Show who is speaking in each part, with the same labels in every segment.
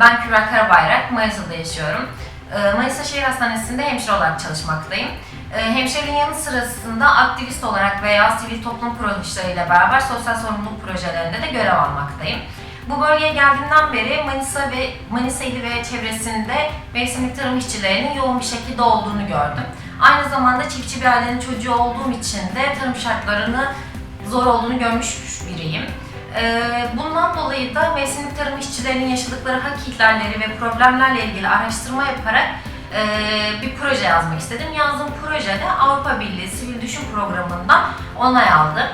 Speaker 1: Ben Kübra Karabayrak, Manisa'da yaşıyorum. Ee, Manisa Şehir Hastanesi'nde hemşire olarak çalışmaktayım. Ee, Hemşireliğin yanı sırasında aktivist olarak veya sivil toplum kuruluşlarıyla beraber sosyal sorumluluk projelerinde de görev almaktayım. Bu bölgeye geldiğimden beri Manisa ve Manisa ve çevresinde mevsimlik tarım işçilerinin yoğun bir şekilde olduğunu gördüm. Aynı zamanda çiftçi bir ailenin çocuğu olduğum için de tarım şartlarını zor olduğunu görmüş biriyim. Ee, Bundan dolayı da mevsimlik tarım işçilerinin yaşadıkları hak ihlalleri ve problemlerle ilgili araştırma yaparak e, bir proje yazmak istedim. Yazdığım projede Avrupa Birliği Sivil Düşün Programı'ndan onay aldı.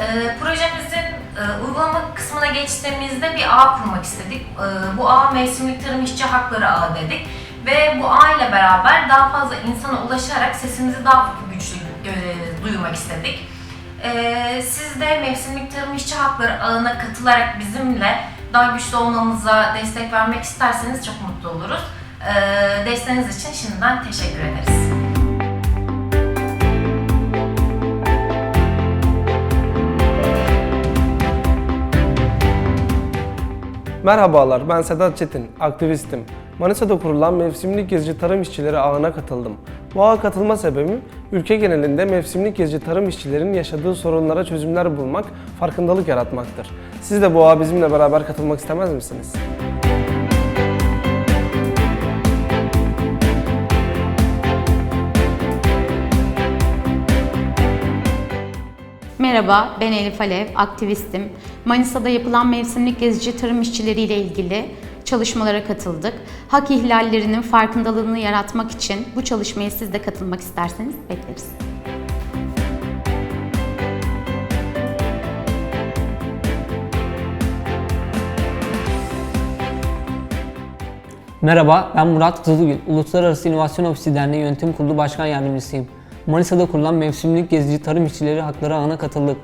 Speaker 1: Ee, Projemizin e, uygulama kısmına geçtiğimizde bir ağ kurmak istedik. Ee, Bu ağ mevsimlik tarım işçi hakları ağı dedik. Ve bu ağ ile beraber daha fazla insana ulaşarak sesimizi daha güçlü gö- duyurmak istedik. Ee, siz de mevsimlik tarım işçi hakları ağına katılarak bizimle daha güçlü olmamıza destek vermek isterseniz çok mutlu oluruz. Ee, desteğiniz için şimdiden teşekkür ederiz.
Speaker 2: Merhabalar, ben Sedat Çetin, aktivistim. Manisa'da kurulan mevsimlik gezici tarım işçileri ağına katıldım. Bu ağa katılma sebebim, ülke genelinde mevsimlik gezici tarım işçilerinin yaşadığı sorunlara çözümler bulmak, farkındalık yaratmaktır. Siz de bu bizimle beraber katılmak istemez misiniz?
Speaker 3: Merhaba, ben Elif Alev, aktivistim. Manisa'da yapılan mevsimlik gezici tarım işçileri ile ilgili çalışmalara katıldık. Hak ihlallerinin farkındalığını yaratmak için bu çalışmaya siz de katılmak isterseniz bekleriz.
Speaker 4: Merhaba, ben Murat Kızılgül. Uluslararası İnovasyon Ofisi Derneği Yönetim Kurulu Başkan Yardımcısıyım. Manisa'da kurulan mevsimlik gezici tarım işçileri hakları ağına katıldık.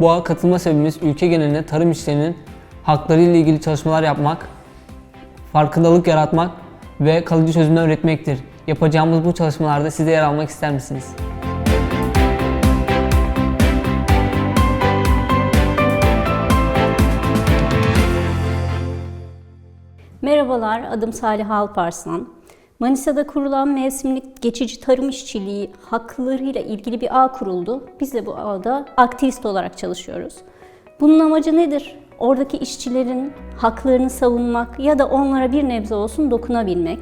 Speaker 4: Bu ağa katılma sebebimiz ülke genelinde tarım işçilerinin hakları ile ilgili çalışmalar yapmak, farkındalık yaratmak ve kalıcı çözümler üretmektir. Yapacağımız bu çalışmalarda siz de yer almak ister misiniz?
Speaker 5: Merhabalar, adım Salih Alparslan. Manisa'da kurulan mevsimlik geçici tarım işçiliği haklarıyla ilgili bir ağ kuruldu. Biz de bu ağda aktivist olarak çalışıyoruz. Bunun amacı nedir? Oradaki işçilerin haklarını savunmak ya da onlara bir nebze olsun dokunabilmek.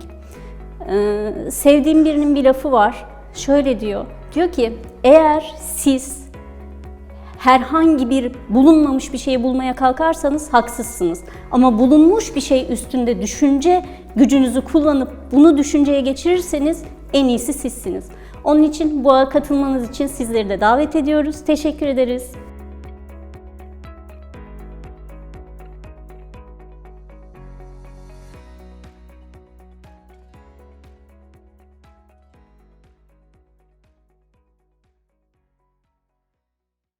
Speaker 5: Ee, sevdiğim birinin bir lafı var. Şöyle diyor. Diyor ki eğer siz herhangi bir bulunmamış bir şeyi bulmaya kalkarsanız haksızsınız. Ama bulunmuş bir şey üstünde düşünce gücünüzü kullanıp bunu düşünceye geçirirseniz en iyisi sizsiniz. Onun için bu katılmanız için sizleri de davet ediyoruz. Teşekkür ederiz.